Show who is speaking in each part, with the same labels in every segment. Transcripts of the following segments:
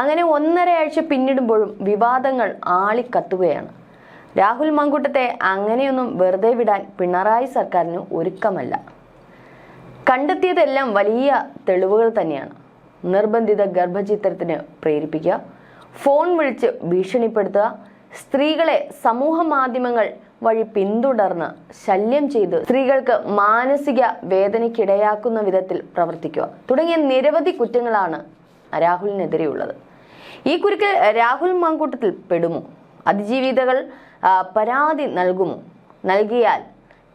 Speaker 1: അങ്ങനെ ഒന്നരയാഴ്ച പിന്നിടുമ്പോഴും വിവാദങ്ങൾ ആളിക്കത്തുകയാണ്. രാഹുൽ മങ്കുട്ടത്തെ അങ്ങനെയൊന്നും വെറുതെ വിടാൻ പിണറായി സർക്കാരിന് ഒരുക്കമല്ല. കണ്ടെത്തിയതെല്ലാം വലിയ തെളിവുകൾ തന്നെയാണ്. നിർബന്ധിത ഗർഭചിത്രത്തിന് പ്രേരിപ്പിക്കുക ഫോൺ വിളിച്ച് ഭീഷണിപ്പെടുത്തുക സ്ത്രീകളെ സമൂഹ മാധ്യമങ്ങൾ വഴി പിന്തുടർന്ന് ശല്യം ചെയ്ത് സ്ത്രീകൾക്ക് മാനസിക വേദനയ്ക്കിടയാക്കുന്ന വിധത്തിൽ പ്രവർത്തിക്കുക തുടങ്ങിയ നിരവധി കുറ്റങ്ങളാണ് രാഹുലിനെതിരെയുള്ളത്. ഈ കുരുക്കിൽ രാഹുൽ മാങ്കൂട്ടത്തിൽ പെടുമോ? അതിജീവിതകൾ പരാതി നൽകുമോ? നൽകിയാൽ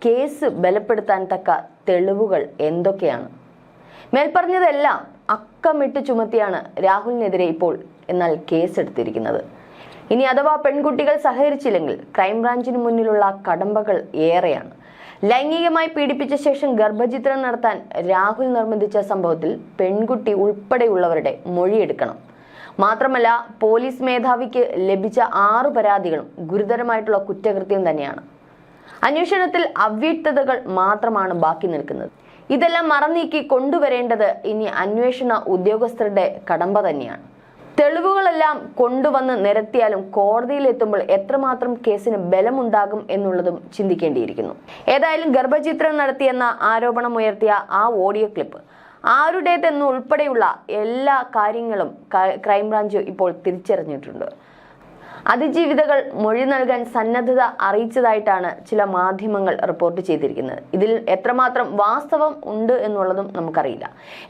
Speaker 1: കേസ് ബലപ്പെടുത്താൻ തക്ക തെളിവുകൾ എന്തൊക്കെയാണ്? മേൽപ്പറഞ്ഞതെല്ലാം അക്കമിട്ട് ചുമത്തിയാണ് രാഹുലിനെതിരെ ഇപ്പോൾ എന്നാൽ കേസെടുത്തിരിക്കുന്നത്. ഇനി അഥവാ പെൺകുട്ടികൾ സഹകരിച്ചില്ലെങ്കിൽ ക്രൈംബ്രാഞ്ചിന് മുന്നിലുള്ള കടമ്പകൾ ഏറെയാണ്. ലൈംഗികമായി പീഡിപ്പിച്ച ശേഷം ഗർഭചിത്രം നടത്താൻ രാഹുൽ നിർബന്ധിച്ച സംഭവത്തിൽ പെൺകുട്ടി ഉൾപ്പെടെയുള്ളവരുടെ മൊഴിയെടുക്കണം. മാത്രമല്ല പോലീസ് മേധാവിക്ക് ലഭിച്ച ആറു പരാതികളും ഗുരുതരമായിട്ടുള്ള കുറ്റകൃത്യം തന്നെയാണ്. അന്വേഷണത്തിൽ അവ്യക്തതകൾ മാത്രമാണ് ബാക്കി നിൽക്കുന്നത്. ഇതെല്ലാം മറന്നീക്കി കൊണ്ടുവരേണ്ടത് ഇനി അന്വേഷണ ഉദ്യോഗസ്ഥരുടെ കടമ്പ തന്നെയാണ്. തെളിവുകളെല്ലാം കൊണ്ടുവന്ന് നിരത്തിയാലും കോടതിയിൽ എത്തുമ്പോൾ എത്രമാത്രം കേസിന് ബലമുണ്ടാകും എന്നുള്ളതും ചിന്തിക്കേണ്ടിയിരിക്കുന്നു. ഏതായാലും ഗർഭചിത്രം നടത്തിയെന്ന ആരോപണം ഉയർത്തിയ ആ ഓഡിയോ ക്ലിപ്പ് ആരുടേതെന്ന് ഉൾപ്പെടെയുള്ള എല്ലാ കാര്യങ്ങളും ക്രൈംബ്രാഞ്ച് ഇപ്പോൾ തിരിച്ചറിഞ്ഞിട്ടുണ്ട്. അതിജീവിതകൾ മൊഴി നൽകാൻ സന്നദ്ധത അറിയിച്ചതായിട്ടാണ് ചില മാധ്യമങ്ങൾ റിപ്പോർട്ട് ചെയ്തിരിക്കുന്നത്. ഇതിൽ എത്രമാത്രം വാസ്തവം ഉണ്ട് എന്നുള്ളതും നമുക്കറിയില്ല.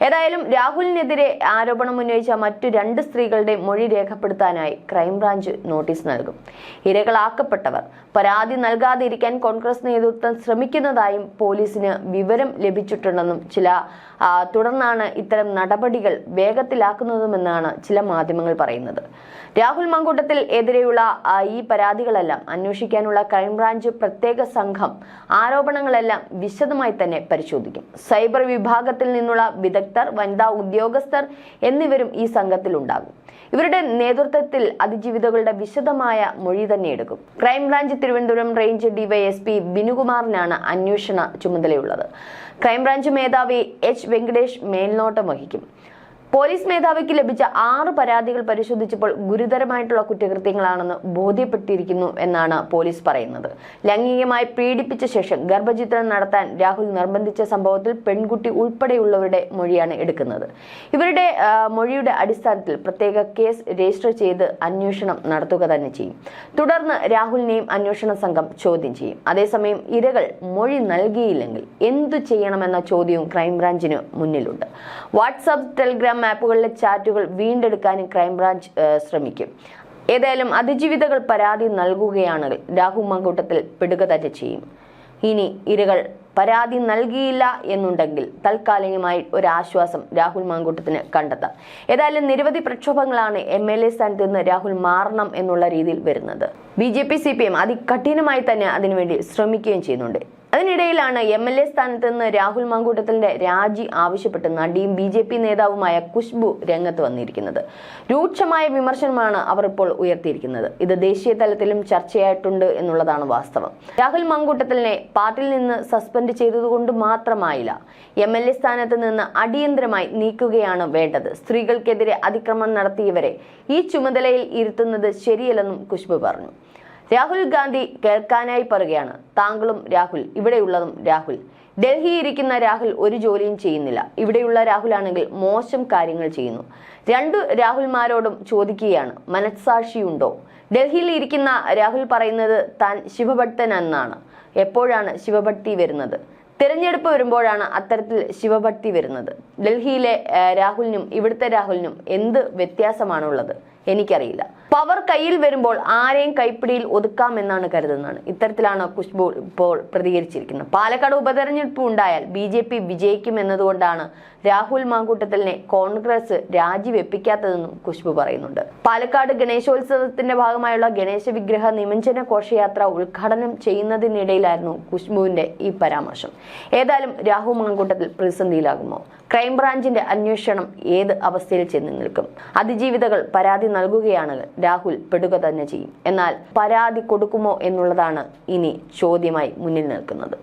Speaker 1: ഏതായാലും രാഹുലിനെതിരെ ആരോപണം ഉന്നയിച്ച മറ്റു രണ്ട് സ്ത്രീകളുടെ മൊഴി രേഖപ്പെടുത്താനായി ക്രൈംബ്രാഞ്ച് നോട്ടീസ് നൽകും. ഇരകളാക്കപ്പെട്ടവർ പരാതി നൽകാതിരിക്കാൻ കോൺഗ്രസ് നേതൃത്വം ശ്രമിക്കുന്നതായും പോലീസിന് വിവരം ലഭിച്ചിട്ടുണ്ടെന്നും ചില തുടർന്നാണ് ഇത്തരം നടപടികൾ വേഗത്തിലാക്കുന്നതുമെന്നാണ് ചില മാധ്യമങ്ങൾ പറയുന്നത്. രാഹുൽ മങ്കൂട്ടത്തിൽ എതിരെയുള്ള ആ, ഈ പരാതികളെല്ലാം അന്വേഷിക്കാനുള്ള ക്രൈംബ്രാഞ്ച് പ്രത്യേക സംഘം ആരോപണങ്ങളെല്ലാം വിശദമായി തന്നെ പരിശോധിക്കും. സൈബർ വിഭാഗത്തിൽ നിന്നുള്ള വിദഗ്ധർ വനിതാ ഉദ്യോഗസ്ഥർ എന്നിവരും ഈ സംഘത്തിൽ ഉണ്ടാകും ഇവരുടെ നേതൃത്വത്തിൽ അതിജീവിതകളുടെ വിശദമായ മൊഴി തന്നെ എടുക്കും. Crime branch Thiruvananthapuram range DYSP ബിനുകുമാറിനാണ് അന്വേഷണ ചുമതലയുള്ളത്. ക്രൈംബ്രാഞ്ച് മേധാവി എച്ച് വെങ്കടേഷ് മേൽനോട്ടം വഹിക്കും. പോലീസ് മേധാവിക്ക് ലഭിച്ച ആറ് പരാതികൾ പരിശോധിച്ചപ്പോൾ ഗുരുതരമായിട്ടുള്ള കുറ്റകൃത്യങ്ങളാണെന്ന് ബോധ്യപ്പെട്ടിരിക്കുന്നു എന്നാണ് പോലീസ് പറയുന്നത്. ലൈംഗികമായി പീഡിപ്പിച്ച ശേഷം ഗർഭചിത്രം നടത്താൻ രാഹുൽ നിർബന്ധിച്ച സംഭവത്തിൽ പെൺകുട്ടി ഉൾപ്പെടെയുള്ളവരുടെ മൊഴിയാണ് എടുക്കുന്നത്. ഇവരുടെ മൊഴിയുടെ അടിസ്ഥാനത്തിൽ പ്രത്യേക കേസ് രജിസ്റ്റർ ചെയ്ത് അന്വേഷണം നടത്തുക തന്നെ ചെയ്യും. തുടർന്ന് രാഹുലിനെയും അന്വേഷണ സംഘം ചോദ്യം ചെയ്യും. അതേസമയം ഇരകൾ മൊഴി നൽകിയില്ലെങ്കിൽ എന്തു ചെയ്യണമെന്ന ചോദ്യവും ക്രൈംബ്രാഞ്ചിന് മുന്നിലുണ്ട്. വാട്സാപ്പ് ടെലിഗ്രാം ആപ്പുകളിലെ ചാറ്റുകൾ വീണ്ടെടുക്കാനും ക്രൈംബ്രാഞ്ച് ശ്രമിക്കും. ഏതായാലും അതിജീവിതകൾ പരാതി നൽകുകയാണെങ്കിൽ രാഹു മങ്കൂട്ടത്തിൽ പെടുക തന്നെ ചെയ്യും. ഇനി ഇരകൾ പരാതി നൽകിയില്ല എന്നുണ്ടെങ്കിൽ തൽക്കാലികമായി ഒരു ആശ്വാസം രാഹുൽ മാങ്കൂട്ടത്തിന് കണ്ടെത്താം. ഏതായാലും നിരവധി പ്രക്ഷോഭങ്ങളാണ് എം എൽ എ സ്ഥാനത്ത് നിന്ന് രാഹുൽ മാറണം എന്നുള്ള രീതിയിൽ വരുന്നത്. B J P C P M അതികഠിനമായി തന്നെ അതിനുവേണ്ടി ശ്രമിക്കുകയും ചെയ്യുന്നുണ്ട്. അതിനിടയിലാണ് എം എൽ എ സ്ഥാനത്ത് നിന്ന് രാഹുൽ മാങ്കൂട്ടത്തിന്റെ രാജി ആവശ്യപ്പെട്ട് നടിയും ബി ജെ പി നേതാവുമായ കുഷ്ബു രംഗത്ത് വന്നിരിക്കുന്നത്. രൂക്ഷമായ വിമർശനമാണ് അവർ ഇപ്പോൾ ഉയർത്തിയിരിക്കുന്നത്. ഇത് ദേശീയ തലത്തിലും ചർച്ചയായിട്ടുണ്ട് എന്നുള്ളതാണ് വാസ്തവം. രാഹുൽ മാങ്കൂട്ടത്തിനെ പാർട്ടിയിൽ നിന്ന് സസ്പെൻഡ് ചെയ്തതുകൊണ്ട് മാത്രമായില്ല. എം എൽ എ സ്ഥാനത്ത് നിന്ന് അടിയന്തരമായി നീക്കുകയാണ് വേണ്ടത്. സ്ത്രീകൾക്കെതിരെ അതിക്രമം നടത്തിയവരെ ഈ ചുമതലയിൽ ഇരുത്തുന്നത് ശരിയല്ലെന്നും കുഷ്ബു പറഞ്ഞു. രാഹുൽ ഗാന്ധി കേൾക്കാനായി പറയുകയാണ്. താങ്കളും രാഹുൽ ഇവിടെയുള്ളതും രാഹുൽ. ഡൽഹി ഇരിക്കുന്ന രാഹുൽ ഒരു ജോലിയും ചെയ്യുന്നില്ല. ഇവിടെയുള്ള രാഹുൽ ആണെങ്കിൽ മോശം കാര്യങ്ങൾ ചെയ്യുന്നു. രണ്ടു രാഹുൽമാരോടും ചോദിക്കുകയാണ്. മനസ്സാക്ഷിയുണ്ടോ? ഡൽഹിയിൽ ഇരിക്കുന്ന രാഹുൽ പറയുന്നത് താൻ ശിവഭക്തൻ എന്നാണ് എപ്പോഴാണ് ശിവഭക്തി വരുന്നത്? തിരഞ്ഞെടുപ്പ് വരുമ്പോഴാണ് അത്തരത്തിൽ ശിവഭക്തി വരുന്നത്. ഡൽഹിയിലെ രാഹുലിനും ഇവിടുത്തെ രാഹുലിനും എന്ത് വ്യത്യാസമാണുള്ളത്? എനിക്കറിയില്ല. പവർ കയ്യിൽ വരുമ്പോൾ ആരെയും കൈപ്പിടിയിൽ ഒതുക്കാമെന്നാണ് കരുതുന്നത്. ഇത്തരത്തിലാണ് കുഷ്ബു ഇപ്പോൾ പ്രതികരിച്ചിരിക്കുന്നത്. പാലക്കാട് ഉപതെരഞ്ഞെടുപ്പ് ഉണ്ടായാൽ ബി ജെ പി വിജയിക്കും എന്നതുകൊണ്ടാണ് രാഹുൽ മാങ്കൂട്ടത്തലിനെ കോൺഗ്രസ് രാജിവെപ്പിക്കാത്തതെന്നും കുഷ്ബു പറയുന്നുണ്ട്. പാലക്കാട് ഗണേശോത്സവത്തിന്റെ ഭാഗമായുള്ള ഗണേശ വിഗ്രഹ നിമഞ്ജന ഘോഷയാത്ര ഉദ്ഘാടനം ചെയ്യുന്നതിനിടയിലായിരുന്നു കുഷ്ബുവിന്റെ ഈ പരാമർശം. ഏതായാലും രാഹുൽ മാങ്കൂട്ടത്തിൽ പ്രതിസന്ധിയിലാകുമോ? ക്രൈംബ്രാഞ്ചിന്റെ അന്വേഷണം ഏത് അവസ്ഥയിൽ ചെന്ന് നിൽക്കും? അതിജീവിതകൾ പരാതി നൽകുകയാണ് രാഹുൽ പെടുക തന്നെ ചെയ്യും. എന്നാൽ പരാതി കൊടുക്കുമോ എന്നുള്ളതാണ് ഇനി ചോദ്യമായി മുന്നിൽ നിൽക്കുന്നത്.